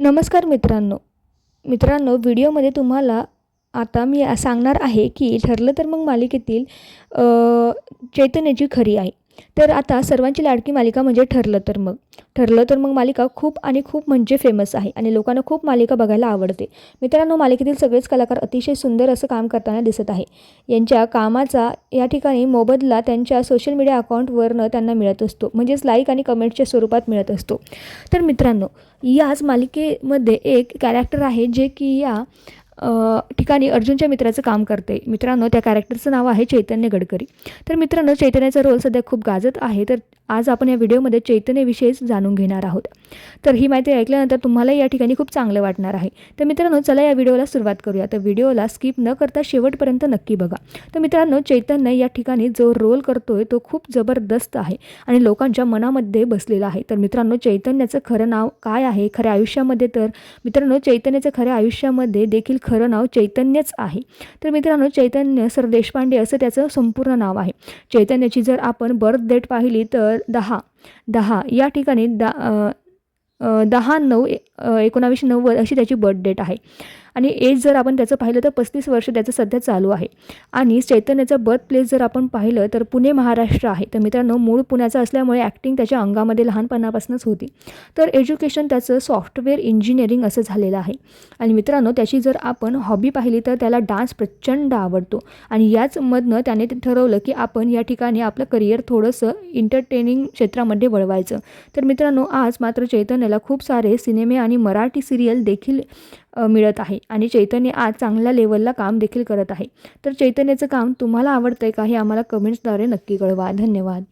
नमस्कार मित्रांनो. मित्रांनो व्हिडिओमध्ये तुम्हाला आता मी सांगणार आहे की ठरलं तर मग मालिकेतील चैतन्याची खरी आहे तर आता सर्वांची लाडकी मालिका म्हणजे ठरलं तर मग. ठरलं तर मग मालिका खूप आणि खूप म्हणजे फेमस आहे आणि लोकांना खूप मालिका बघायला आवडते. मित्रांनो मालिकेतील सगळेच कलाकार अतिशय सुंदर असं काम करताना दिसत आहे. यांच्या कामाचा या ठिकाणी मोबदला त्यांच्या सोशल मीडिया अकाउंटवरनं त्यांना मिळत असतो. म्हणजेच लाईक आणि कमेंटच्या स्वरूपात मिळत असतो. तर मित्रांनो याच मालिकेमध्ये एक कॅरेक्टर आहे जे की या ठिकाणी अर्जुनच्या मित्राचं काम करते. मित्रांनो त्या कॅरेक्टरचं नाव आहे चैतन्य गडकरी. तर मित्रांनो चैतन्याचा रोल सध्या खूप गाजत आहे. तर आज आपण या व्हिडिओमध्ये चैतन्यविषयीच जाणून घेणार आहोत. तर ही माहिती ऐकल्यानंतर तुम्हाला या ठिकाणी खूप चांगलं वाटणार आहे. तर मित्रांनो चला या व्हिडिओला सुरुवात करूया. तर व्हिडिओला स्किप न करता शेवटपर्यंत नक्की बघा. तर मित्रांनो चैतन्य या ठिकाणी जो रोल करतोय तो खूप जबरदस्त आहे आणि लोकांच्या मनामध्ये बसलेला आहे. तर मित्रांनो चैतन्याचं खरं नाव काय आहे? खऱ्या आयुष्यामध्ये तर मित्रांनो चैतन्याचं खऱ्या आयुष्यामध्ये देखील खरं नाव चैतन्यच आहे. तर मित्रांनो चैतन्य सर देशपांडे असं त्याचं संपूर्ण नाव आहे. चैतन्याची जर आपण बर्थ डेट पाहिली तर दहा. दहा. या ठिकाणी दा दहा नऊ ए- एकोणावीसशे नव्वद अशी त्याची बर्थ डेट आहे. आणि एज जर आपण त्याचं पाहिलं तर पस्तीस वर्ष त्याचं सध्या चालू आहे. आणि चैतन्याचं बर्थ प्लेस जर आपण पाहिलं तर पुणे महाराष्ट्र आहे. तर मित्रांनो मूळ पुण्याचं असल्यामुळे ॲक्टिंग त्याच्या अंगामध्ये लहानपणापासूनच होती. तर एज्युकेशन त्याचं सॉफ्टवेअर इंजिनिअरिंग असं झालेलं आहे. आणि मित्रांनो त्याची जर आपण हॉबी पाहिली तर त्याला डान्स प्रचंड आवडतो. आणि याचमधनं त्याने ठरवलं की आपण या ठिकाणी आपलं करिअर थोडंसं इंटरटेनिंग क्षेत्रामध्ये वळवायचं. तर मित्रांनो आज मात्र चैतन्याला खूप सारे सिनेमे आणि मराठी सिरियल देखील मिळत आहे आणि चैतन्य आज चांगल्या लेवलला काम देखील करत आहे. तर चैतन्याचं काम तुम्हाला आवडतं आहे का हे आम्हाला कमेंट्सद्वारे नक्की कळवा. धन्यवाद.